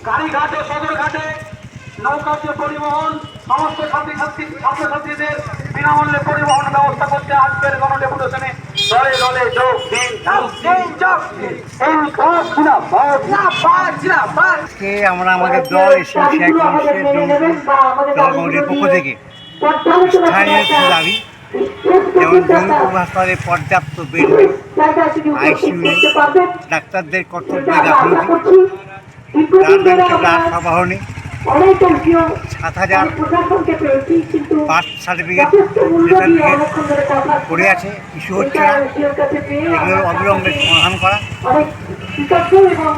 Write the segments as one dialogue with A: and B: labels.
A: ও সদরঘাটে নৌকাতে পরিবহন সমস্ত ছাত্রছাত্রী ছাত্রছাত্রীদের বিনামূল্যে পরিবহন ব্যবস্থা করতে আজকের গণডেপুটেশনে দলে দলে যোগ দিন
B: আজকে আমরা আমাদের দল পক্ষ থেকে স্থানীয় কিছু দাবি যেমন জঙ্গিপুর হাসপাতালে পর্যাপ্ত বেড ডাক্তারদের কর্তব্য গাফিলতি নেই সাত হাজার বার্থ সার্টিফিকেট পড়ে আছে ইস্যু হচ্ছে না। এগুলোর অবিলম্বে সমাধান করা।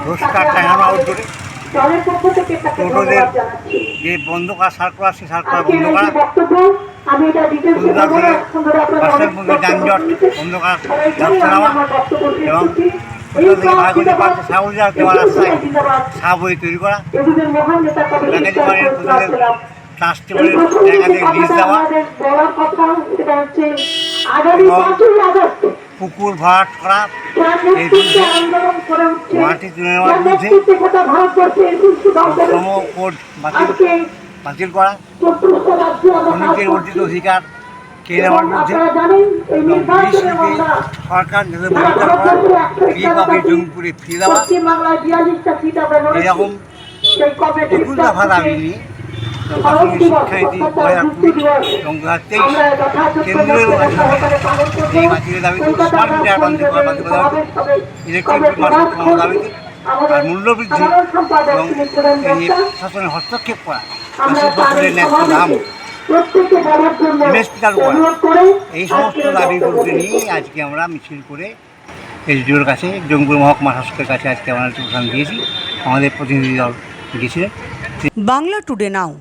B: রোজগার টাঙানো আউটডোরে টোটোদের যে বন্ধ করা সার্কুলার সেই সার্কুলার বন্ধ করা বাসের মধ্যে যানজট বন্ধ করা যাচ্ছে এবং রাস্তায় সাবই তৈরি করা। প্যাকেজ বাড়ির কোথাও ট্রাস্টে বলে জায়গা লিজ দেওয়া। পুকুর ভরাট করা এই মাটি তুলে নেওয়ার শ্রম কোড বাতিল বাতিল করা। শ্রমিকের অর্জিত অধিকার। সরকার জঙ্গিপুরে ফিরে দেওয়া এরকম প্রাথমিক শিক্ষানীতি দু হাজার কুড়ি এবং দু হাজার তেইশ কেন্দ্রীয় এই বাতিলের দাবিতে স্মার্ট মিটার বান্ধব করা বাতিল ইলেকট্রিক বিল? কমানোর দাবিতে আর মূল্যবৃদ্ধি এবং হস্তক্ষেপ করা। ফসলের ন্যায্য দাম করা এই সমস্ত দাবিগুলোকে নিয়ে আজকে আমরা মিছিল করে এসডিওর কাছে জঙ্গুর মহকুমা শাসকের কাছে আজকে আমরা প্রধান দিয়েছি। আমাদের প্রতিনিধি দল গিয়েছিলেন।
C: Bangla today now.